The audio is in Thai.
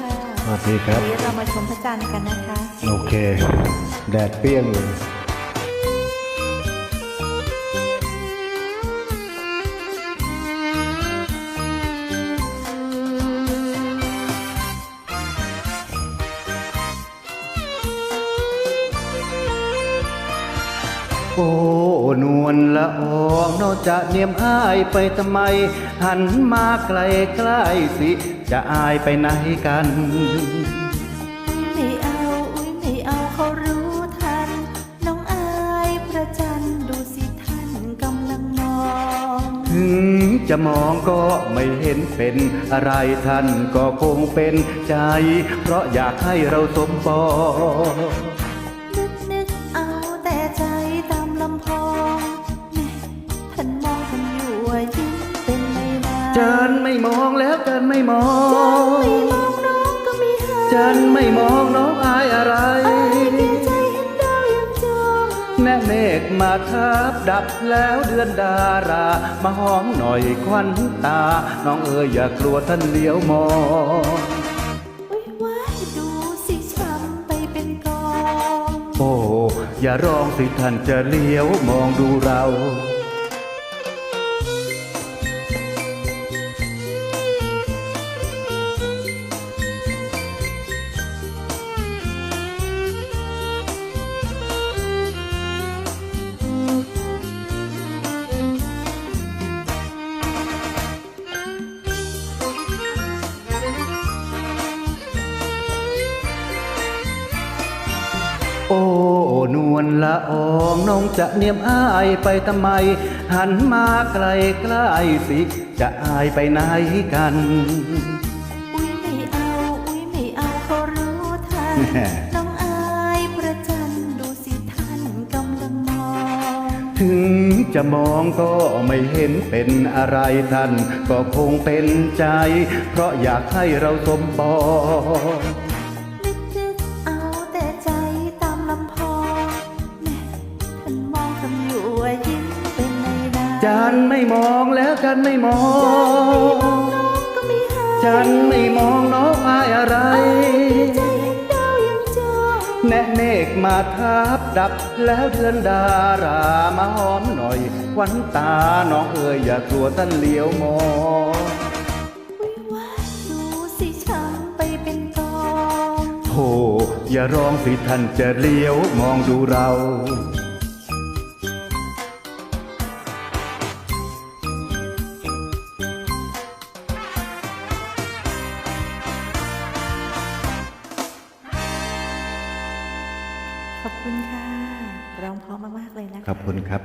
ค่ะสวัสดีครับวันนี้เรามาชมพระจันทร์กันนะคะ โอเค แดดเปรี้ยงเลย โอ้นวลละอองนอกจะเนียมอ้ายไปทำไม หันมาไกลใกล้สิ จะอายไปไหนกันไม่เอาอุ้ยไม่เอาเขารู้ทัน น้องอายพระจันทร์ดูสิท่านกำลังมอง ถึงจะมองก็ไม่เห็นเป็นอะไรท่านก็คงเป็นใจ เพราะอยากให้เราสมปอง จันไม่มองแล้วจันไม่มอไม่งมองน้องก็ไม่หาจันไม่มองน้องอายอะไรอายเพียงใจเห็นดาวยังจองแน่เมฆมาทับดับแล้วเดือนดารา มาหอมหน่อยควันตา น้องเอ๋ยอย่ากลัวท่านเลี้ยวมองอุ้ยว้ายดูสิช้ำไปเป็นกองโอ้อย่าร้องสิท่านจะเลี้ยวมองดูเรา นวลละอองน้องจะเนียมอายไปทำไม หันมาไกลใกล้สิ จะอายไปไหนกัน อุ้ยไม่เอา อุ้ยไม่เอาเขารู้ทันแหม่น้องอายพระจันทร์ดูสิท่านกำลังมอง ถึงจะมองก็ไม่เห็นเป็นอะไรท่าน ก็คงเป็นใจ เพราะอยากให้เราสมปอง จันไม่มองแล้วจันไม่มองจันไม่มองน้องอายอะไรใจเห็นดาวยังจองแน่เมฆมาทับดับแล้วเดือนดารามาหอมหน่อยควันตาน้องเอ๋ยอย่ากลัวท่านเลี้ยวมองอุ้ยว้ายดูสิช้ำไปเป็นกองโธ่อย่าร้องสิท่านจะเลี้ยวมองดูเรา ขอบคุณค่ะ ร้องเพราะมากๆเลยนะคะ ขอบคุณครับ